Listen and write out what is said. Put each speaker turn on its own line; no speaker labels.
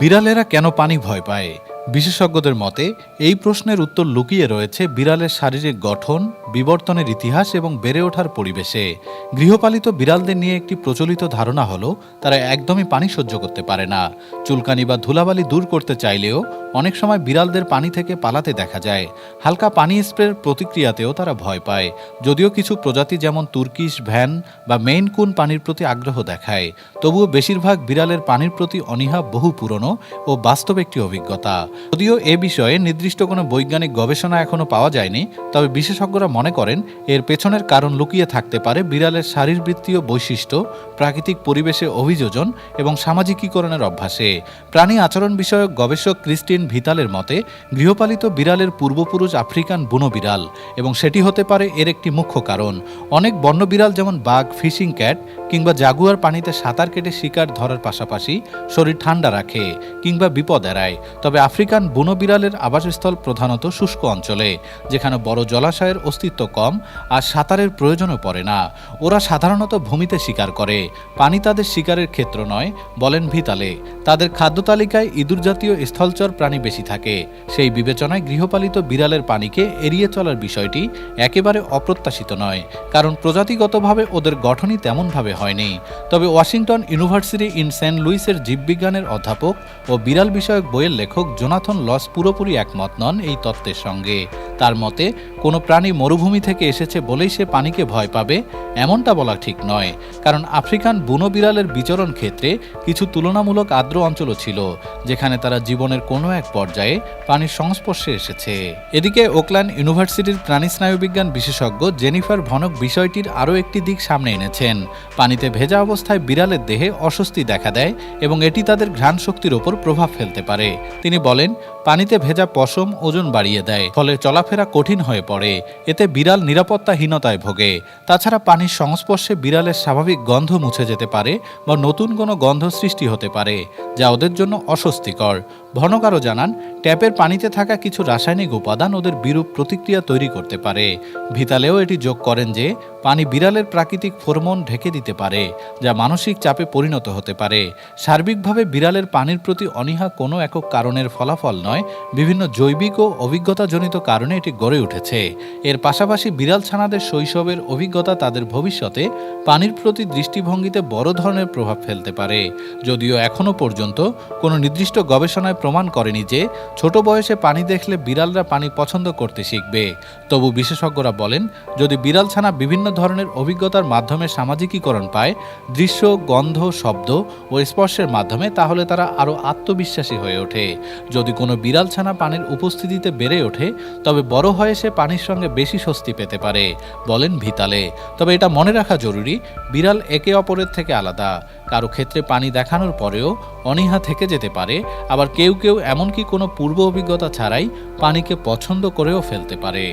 বিড়ালেরা কেন পানি ভয় পায়? বিশেষজ্ঞদের মতে, এই প্রশ্নের উত্তর লুকিয়ে রয়েছে বিড়ালের শারীরিক গঠন, বিবর্তনের ইতিহাস এবং বেড়ে ওঠার পরিবেশে। গৃহপালিত বিড়ালদের নিয়ে একটি প্রচলিত ধারণা হলো, তারা একদমই পানি সহ্য করতে পারে না। চুলকানি বা ধুলাবালি দূর করতে চাইলেও অনেক সময় বিড়ালদের পানি থেকে পালাতে দেখা যায়। হালকা পানি স্প্রের প্রতিক্রিয়াতেও তারা ভয় পায়। যদিও কিছু প্রজাতি যেমন তুর্কিশ ভ্যান বা মেইন কুন পানির প্রতি আগ্রহ দেখায়, তবুও বেশিরভাগ বিড়ালের পানির প্রতি অনীহা বহু পুরনো ও বাস্তব একটি অভিজ্ঞতা। যদিও এ বিষয়ে নির্দিষ্ট কোনো বৈজ্ঞানিক গবেষণা এখনও পাওয়া যায়নি, তবে বিশেষজ্ঞরা মনে করেন এর পেছনের কারণ লুকিয়ে থাকতে পারে বিড়ালের শারীরবৃত্তীয় বৈশিষ্ট্য, প্রাকৃতিক পরিবেশে অভিযোজন এবং সামাজিকীকরণের অভ্যাসে। প্রাণী আচরণ বিষয়ক গবেষক ক্রিস্টিন ভিতালের মতে, গৃহপালিত বিড়ালের পূর্বপুরুষ আফ্রিকান বুনো বিড়াল এবং সেটি হতে পারে এর একটি মুখ্য কারণ। অনেক বন্য বিড়াল যেমন বাঘ, ফিশিং ক্যাট কিংবা জাগুয়ার পানিতে সাঁতার কেটে শিকার ধরার পাশাপাশি শরীর ঠান্ডা রাখে কিংবা বিপদ এড়ায়। তবে আফ্রিকান বুনো বিড়ালের আবাসস্থল প্রধানত শুষ্ক অঞ্চলে, যেখানে বড় জলাশয়ের অস্তিত্ব কম আর সাঁতারের প্রয়োজনও পড়ে না। ওরা সাধারণত ভূমিতে শিকার করে। পানি তাদের শিকারের ক্ষেত্র নয়, বলেন ভিতালে। তাদের খাদ্য তালিকায় ইঁদুর জাতীয় স্থলচর প্রাণী বেশি থাকে। সেই বিবেচনায় গৃহপালিত বিড়ালের পানিকে এড়িয়ে চলার বিষয়টি একেবারে অপ্রত্যাশিত নয়, কারণ প্রজাতিগতভাবে ওদের গঠনই তেমনভাবে হয়নি। তবে ওয়াশিংটন ইউনিভার্সিটি ইন সেন্ট লুইসের জীববিজ্ঞানের অধ্যাপক ও বিড়াল বিষয়ক বইয়ের লেখক জোনাথন লস পুরোপুরি একমত নন এই তত্ত্বের সঙ্গে। তার মতে, কোনো প্রাণী মরুভূমি থেকে এসেছে বলেই সে পানিকে ভয় পাবে, এমনটা বলা ঠিক নয়। কারণ আফ্রিকান বুনো বিড়ালের বিচরণ ক্ষেত্রে কিছু তুলনামূলক আর্দ্র অঞ্চলও ছিল, যেখানে তারা জীবনের কোনো এক পর্যায়ে পানির সংস্পর্শে এসেছে। এদিকে ওকল্যান্ড ইউনিভার্সিটির প্রাণী স্নায়ুবিজ্ঞান বিশেষজ্ঞ জেনিফার ভনক বিষয়টির আরও একটি দিক সামনে এনেছেন। পানিতে ভেজা অবস্থায় বিড়ালের দেহে অস্বস্তি দেখা দেয় এবং এটি তাদের ঘ্রাণ শক্তির ওপর প্রভাব ফেলতে পারে। তিনি বলেন পানিতে ভেজা পশম ওজন বাড়িয়ে দেয়, ফলে চলাফেরা কঠিন হয়ে পড়ে। এতে বিড়াল নিরাপত্তাহীনতায় ভোগে। তাছাড়া পানির সংস্পর্শে বিড়ালের স্বাভাবিক গন্ধ মুছে যেতে পারে বা নতুন কোনো গন্ধ সৃষ্টি হতে পারে, যা ওদের জন্য অস্বস্তিকর। ভনক আরও জানান, ট্যাপের পানিতে থাকা কিছু রাসায়নিক উপাদান ওদের বিরূপ প্রতিক্রিয়া তৈরি করতে পারে। ভিতালেও এটি যোগ করেন যে, পানি বিড়ালের প্রাকৃতিক ফরমোন ঢেকে দিতে পারে, যা মানসিক চাপে পরিণত হতে পারে। সার্বিকভাবে বিড়ালের পানির প্রতি অনীহা কোনো একক কারণের ফলাফল নয়, বিভিন্ন জৈবিক ও অভিজ্ঞতাজনিত কারণে এটি গড়ে উঠেছে। এর পাশাপাশি বিড়াল ছানাদের শৈশবের অভিজ্ঞতা তাদের ভবিষ্যতে পানির প্রতি দৃষ্টিভঙ্গিতে বড় ধরনের প্রভাব ফেলতে পারে। যদিও এখনও পর্যন্ত কোনো নির্দিষ্ট গবেষণায় প্রমাণ করেনি যে ছোট বয়সে পানি দেখলে বিড়ালরা পানি পছন্দ করতে শিখবে। তবু বিশেষজ্ঞরা বলেন, যদি বিড়াল ছানা বিভিন্ন ধরনের অভিজ্ঞতার মাধ্যমে সামাজিকীকরণ পায়, দৃশ্য, গন্ধ, শব্দ ও স্পর্শের মাধ্যমে, তাহলে তারা আরও আত্মবিশ্বাসী হয়ে ওঠে। যদি কোনো বিড়াল ছানা পানির উপস্থিতিতে বেড়ে ওঠে, তবে বড় হয়ে সে পানির সঙ্গে বেশি স্বস্তি পেতে পারে, বলেন ভিতালে। তবে এটা মনে রাখা জরুরি, বিড়াল একে অপরের থেকে আলাদা। কারও ক্ষেত্রে পানি দেখানোর পরেও অনীহা থেকে যেতে পারে, আবার কেউ কেউ এমনকি কোনো পূর্ব অভিজ্ঞতা ছাড়াই পানিকে পছন্দ করেও ফেলতে পারে।